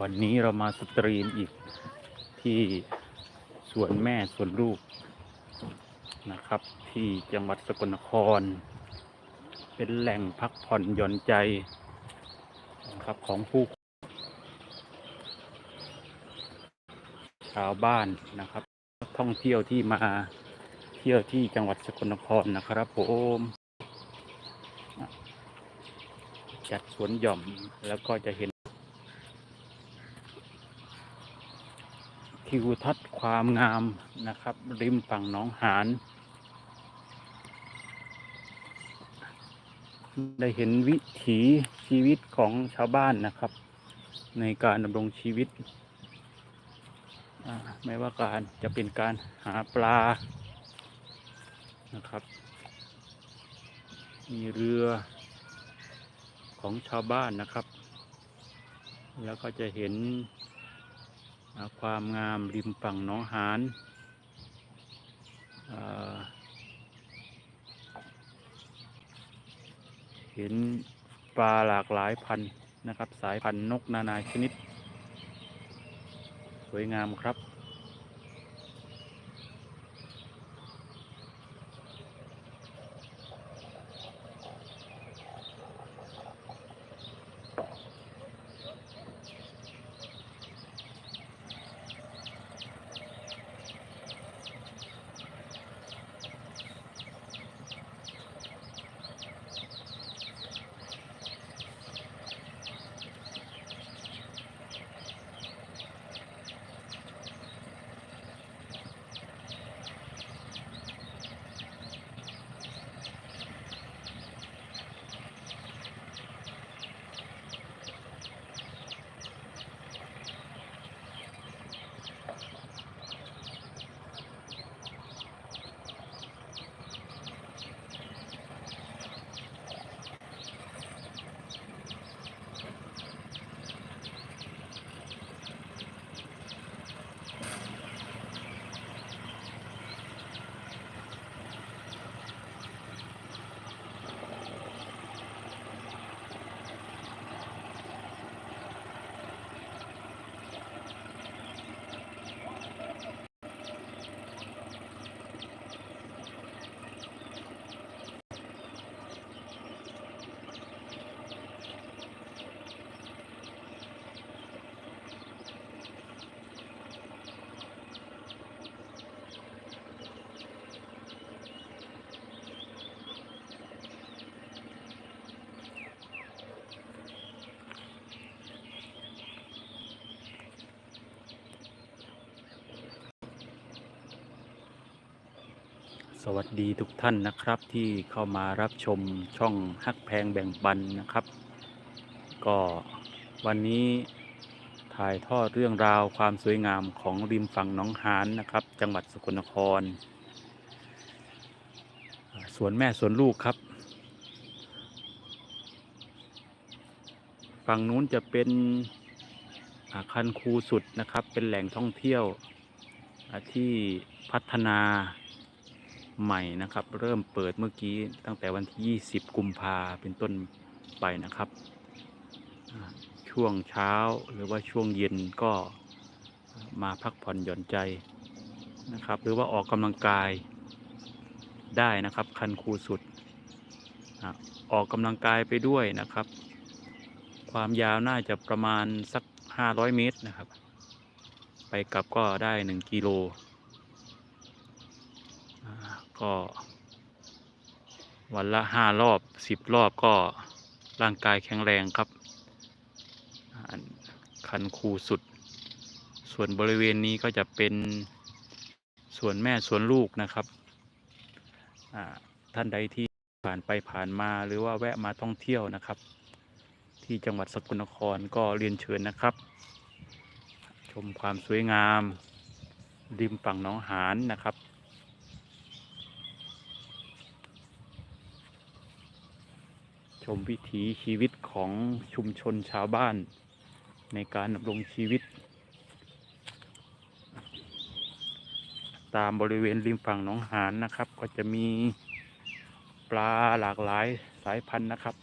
วันนี้เรามาสตรีมอีกที่สวนแม่สวนลูกนะครับ ที่จังหวัดสกลนคร เป็นแหล่งพักผ่อนหย่อนใจนะครับของผู้ชาวบ้านนะครับ ท่องเที่ยวที่มาเที่ยวที่จังหวัดสกลนครนะครับผมจัดสวนหย่อมแล้วก็จะเห็น ทิวทัศน์ความงามนะครับ ริมฝั่งหนองหานได้เห็นวิถีชีวิตของชาวบ้านนะครับ ในการดำรงชีวิต ไม่ว่าการจะเป็นการหาปลานะครับ มีเรือของชาวบ้านนะครับ แล้วก็จะเห็น ความงามริมฝั่งหนองหานเห็นปลาหลากหลายพันนะครับ สายพันธุ์นกนานาชนิด สวยงามครับ สวัสดีทุกท่านนะครับที่เข้ามารับชมช่องฮักแพงแบ่งปันนะครับ ก็วันนี้ถ่ายทอดเรื่องราวความสวยงามของริมฝั่งหนองหานนะครับ จังหวัดสกลนครสวนแม่สวนลูกครับ ฝั่งนู้นจะเป็นอาคันคูสุดนะครับ เป็นแหล่งท่องเที่ยวที่พัฒนา ใหม่นะครับ เริ่มเปิดเมื่อกี้ตั้งแต่วันที่ 20 กุมภาเป็นต้นไปนะครับ ช่วงเช้าหรือว่าช่วงเย็นก็มาพักผ่อนหย่อนใจนะครับ หรือว่าออกกำลังกายได้นะครับ คันคูสุด ออกกำลังกายไปด้วยนะครับ ความยาวน่าจะประมาณสัก 500 เมตรนะครับ ไปกลับก็ได้ 1 กิโล ก็ วันละห้ารอบสิบรอบก็ร่างกายแข็งแรงครับ คันคูสุด ส่วนบริเวณนี้ก็จะเป็นส่วนแม่สวนลูกนะครับ ท่านใดที่ผ่านไปผ่านมาหรือว่าแวะมาท่องเที่ยวนะครับ ที่จังหวัดสกลนครก็เรียนเชิญนะครับ ชมความสวยงาม ริมฝั่งหนองหานนะครับ ชมวิถีชีวิตของชุมชนชาวบ้าน ในการดำรงชีวิต ตามบริเวณริมฝั่งหนองหานนะครับ ก็จะมีปลาหลากหลายสายพันธุ์นะครับ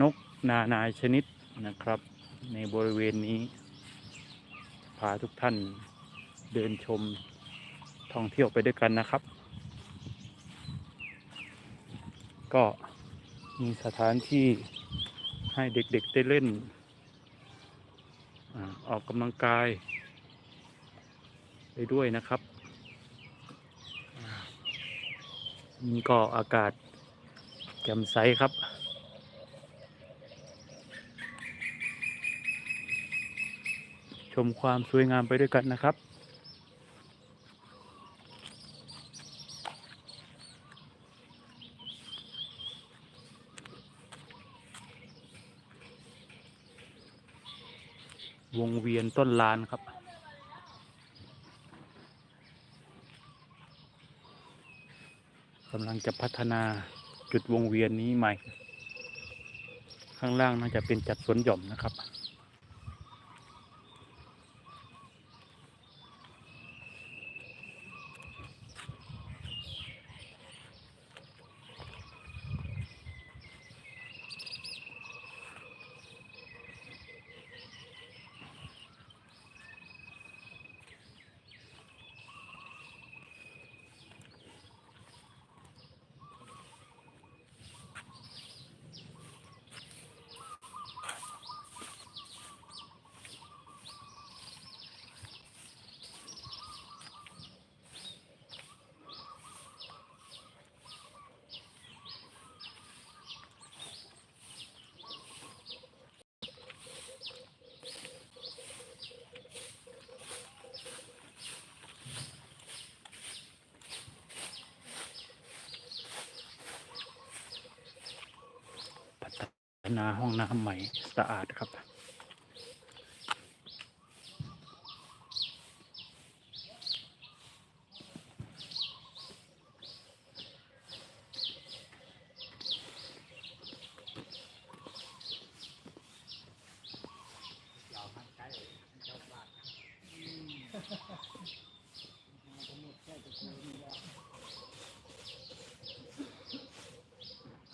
นกนานาชนิดนะครับ ในบริเวณนี้ พาทุกท่านเดินชมท่องเที่ยวไปด้วยกันนะครับ ก็ มีสถานที่ให้เด็กๆได้เล่น ออกกำลังกาย ไปด้วยนะครับอ่านี่ก็อากาศแจ่มใสครับชมความสวยงามไปด้วยกันนะครับ วงเวียนต้นลานครับ กำลังจะพัฒนาจุดวงเวียนนี้ใหม่ ข้างล่างน่าจะเป็นจัดสวนหย่อมนะครับ นาห้องน้ำใหม่สะอาดครับ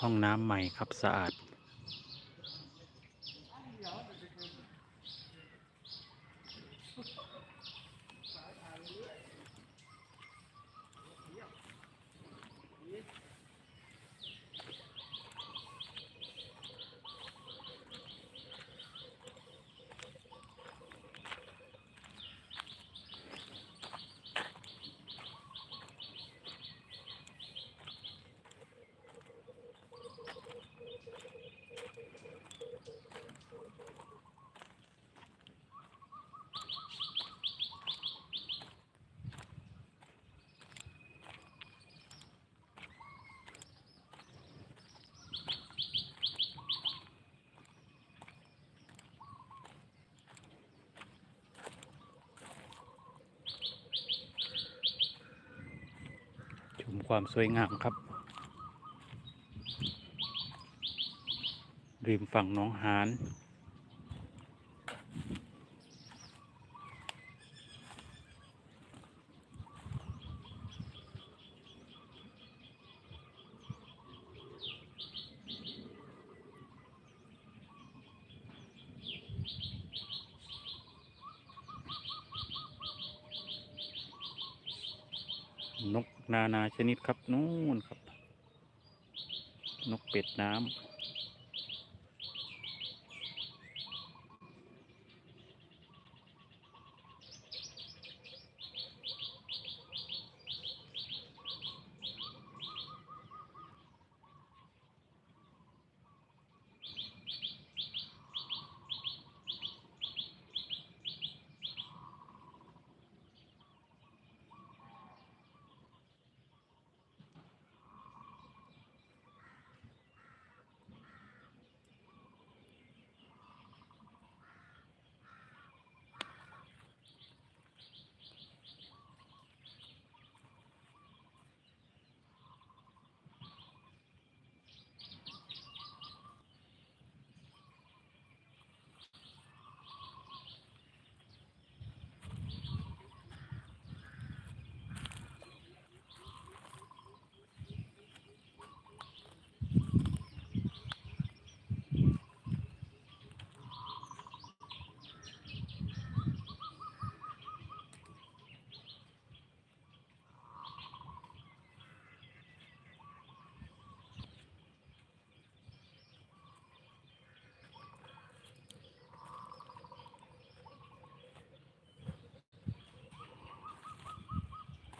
ห้องน้ำใหม่ครับสะอาด ความสวยงามครับ ริมฝั่งหน้องหานก นานาชนิดครับนู่นครับ นกเป็ดน้ำ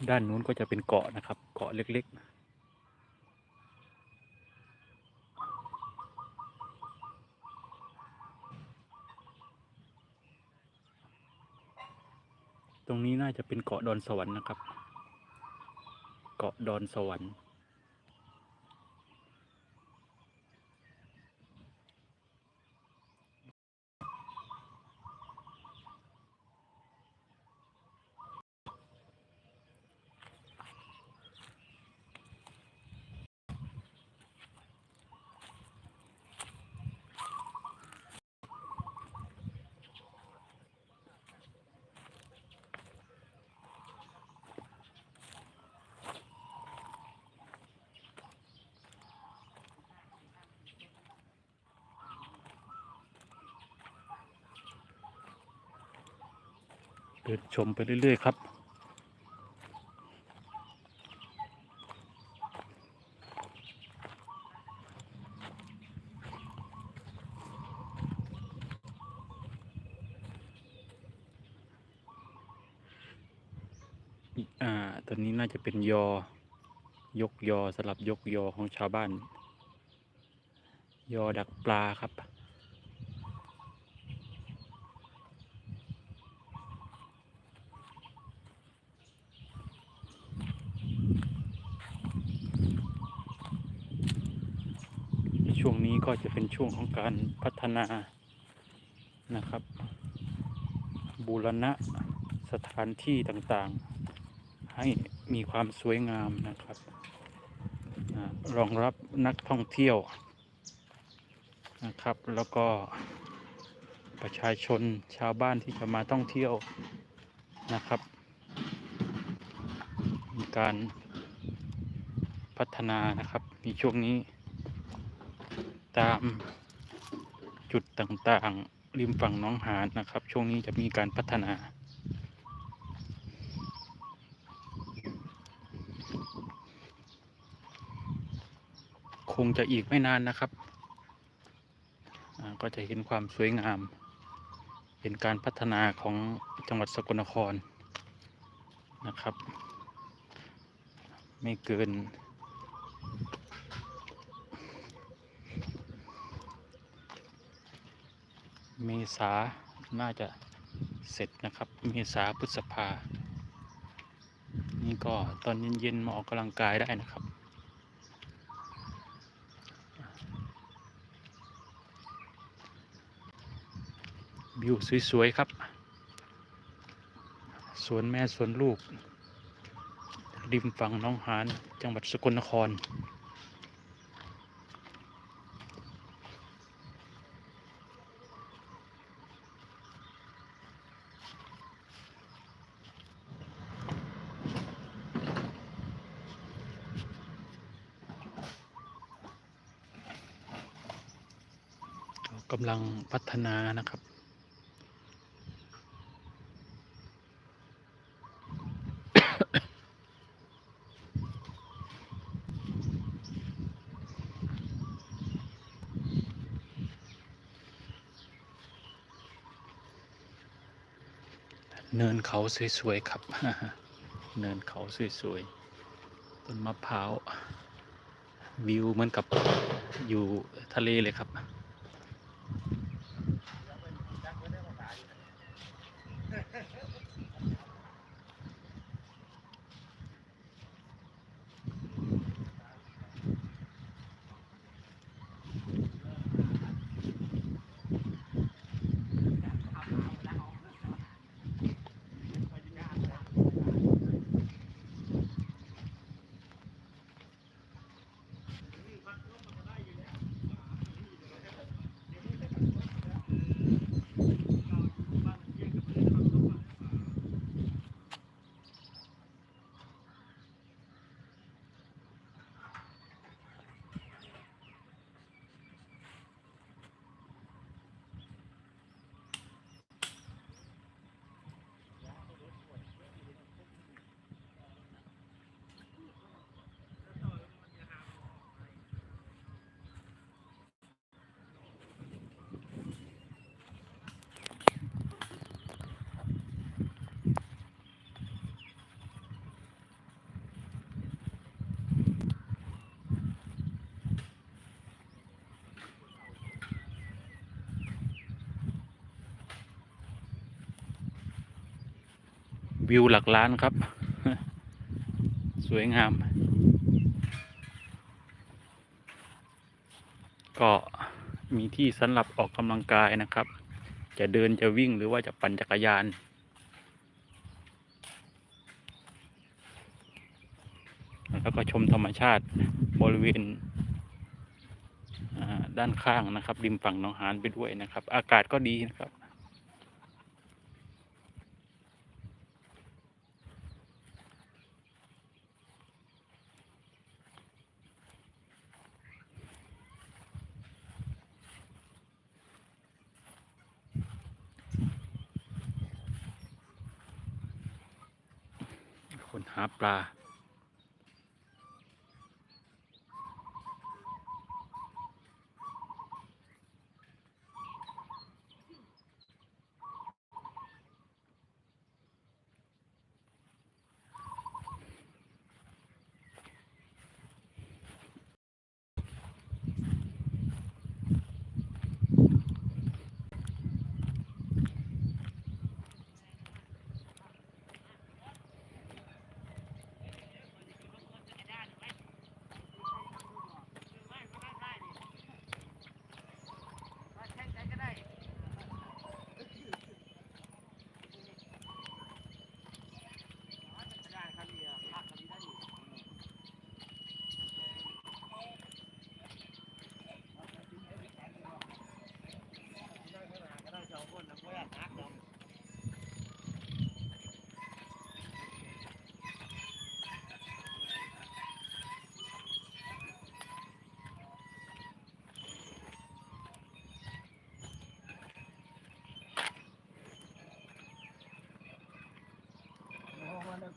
ด้านนู้นก็จะเป็นเกาะนะครับ เกาะเล็กๆตรงนี้น่าจะเป็นเกาะดอนสวรรค์นะครับ เกาะดอนสวรรค์ ดินชมไปเรื่อย ๆ ครับ อ่าตัวนี้น่าจะเป็นยอ ยกยอสลับยกยอของชาวบ้าน ยอดักปลาครับ ช่วงนี้ก็จะเป็นช่วงของการพัฒนานะครับ บูรณะสถานที่ต่างๆ ให้มีความสวยงามนะครับรองรับนักท่องเที่ยวนะครับ แล้วก็ประชาชนชาวบ้านที่จะมาท่องเที่ยวนะครับ มีการพัฒนานะครับในช่วงนี้ ตามจุดต่างๆ ริมฝั่งน้องหานนะครับ ช่วงนี้จะมีการพัฒนา คงจะอีกไม่นานนะครับ ก็จะเห็นความสวยงาม เป็นการพัฒนาของจังหวัดสกลนครนะครับ ไม่เกิน มษาน่าจะเสร็จนะครับเมษาพฤษภา นี่ก็ตอนเย็นๆมาออกกำลังกายได้นะครับวิวสวยๆครับ สวนแม่สวนลูก ริมฝั่งน้องหานจังหวัดสกลนคร กำลังพัฒนานะครับ เนินเขาสวยๆครับ เนินเขาสวยๆ ต้นมะพร้าว วิวเหมือนกับอยู่ทะเลเลยครับ เวิวหลักล้านครับ สวยงาม ก็มีที่สำหรับออกกำลังกายนะครับ จะเดินจะวิ่งหรือว่าจะปั่นจักรยาน แล้วก็ชมธรรมชาติบริเวณด้านข้างนะครับ ริมฝั่งหนองหานไปด้วยนะครับ อากาศก็ดีนะครับ คน หาปลา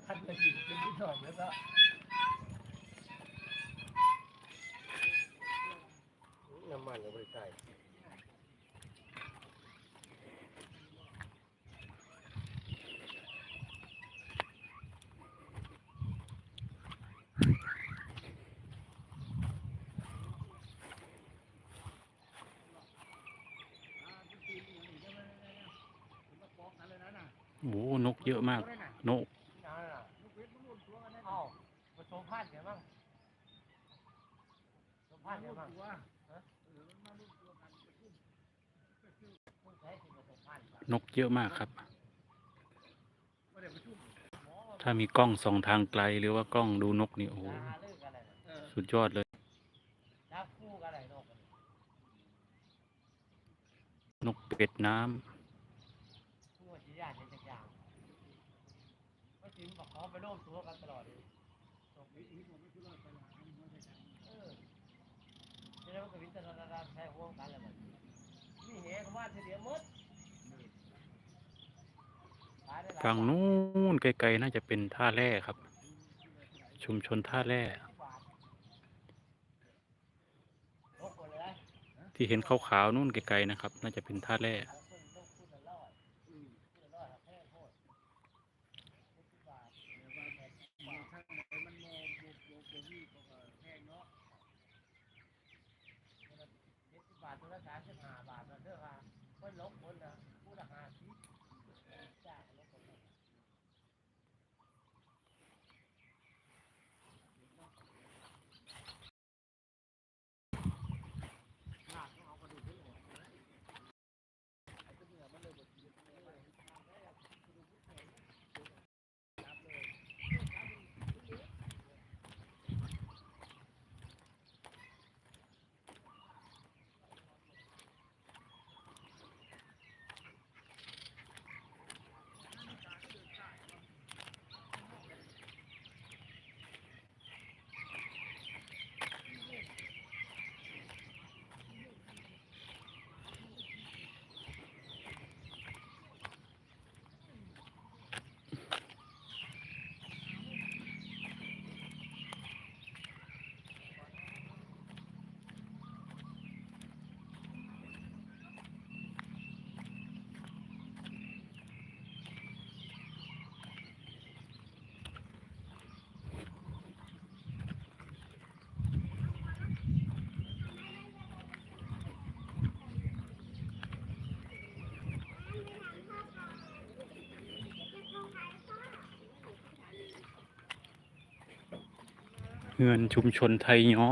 คัดกระดิ่งที่หน่อยแล้วก็น้ำมันก็ไม่ใช่โอ้นกเยอะมาก นก เอ้าผสมพันธุ์เดี๋ยวมั้ง ผสมพันเดี๋ยมั้งฮะมึงนกเยอะมากครับ ถ้ามีกล้องส่องทางไกลหรือว่ากล้องดูนกนี่โอ้โหสุดยอดเลยนกเป็ดน้ำคู่จีนยานจักอย่างก็จิ้มบอกเขาไปโลภตัวกันตลอดเลยตกวิธีผมไม่คิดว่าไปหาเออ จะได้ว่ากับวิจารณญาณใช้ห่วงกันแล้วมันนี่เหตุว่าเฉลี่ยหมดขายได้หลายฝั่งนู้นไกลๆน่าจะเป็นท่าแร่ครับ ชุมชนท่าแร่นกหมดเลยนะที่เห็นขาวๆนู่นไกลๆนะครับ น่าจะเป็นท่าแร่ เงินชุมชนไทยย้อ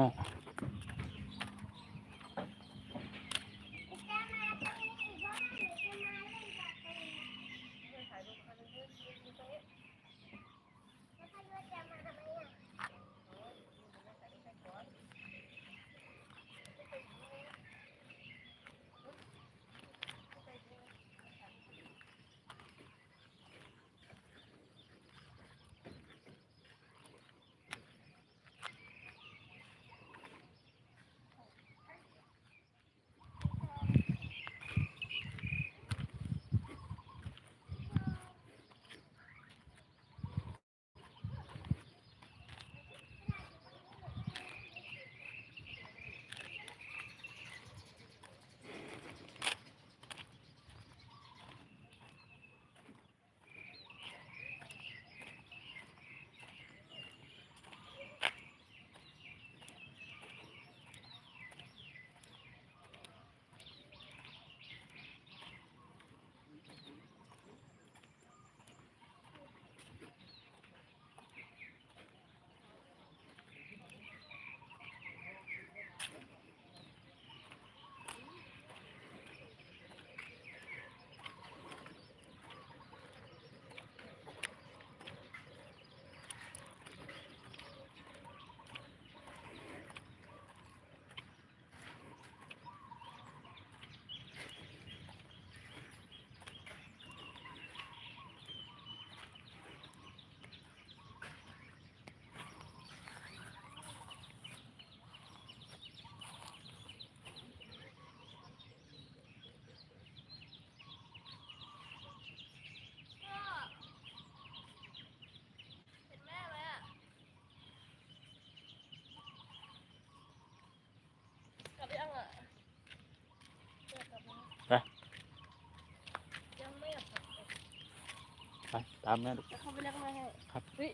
ไปตามแม่ลูกเขาไปเรียกมาให้ครับเฮ้ย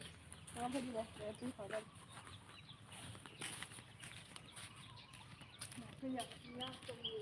น้องพอดีเลยเดี๋ยวพี่ขอเล่นคืออยากยากตรงนี้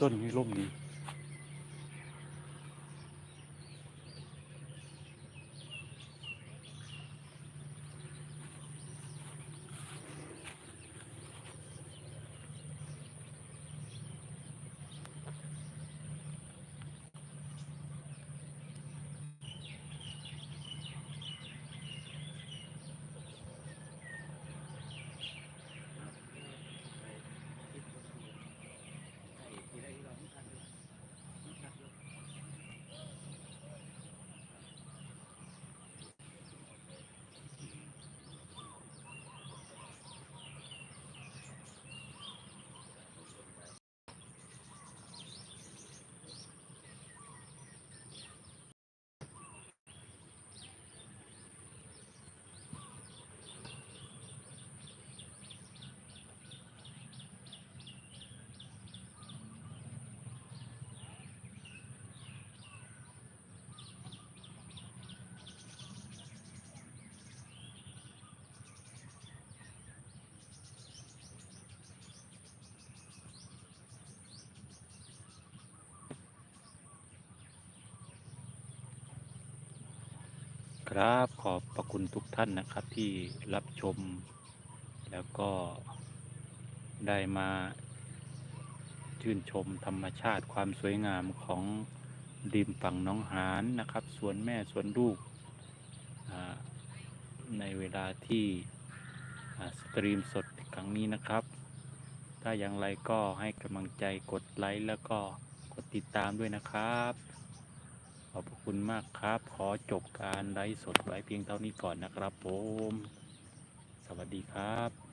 ต้นนี้ร่มดี ครับ ขอบพระคุณทุกท่านนะครับ ที่รับชม แล้วก็ได้มาชื่นชมธรรมชาติความสวยงามของริมฝั่งน้องหานนะครับสวนแม่สวนลูก ในเวลาที่สตรีมสดครั้งนี้นะครับ ถ้าอย่างไรก็ให้กำลังใจกดไลค์แล้วก็กดติดตามด้วยนะครับ อบพระคุณมากครับ ขอจบการไลฟ์สดไว้เพียงเท่านี้ก่อนนะครับผม สวัสดีครับ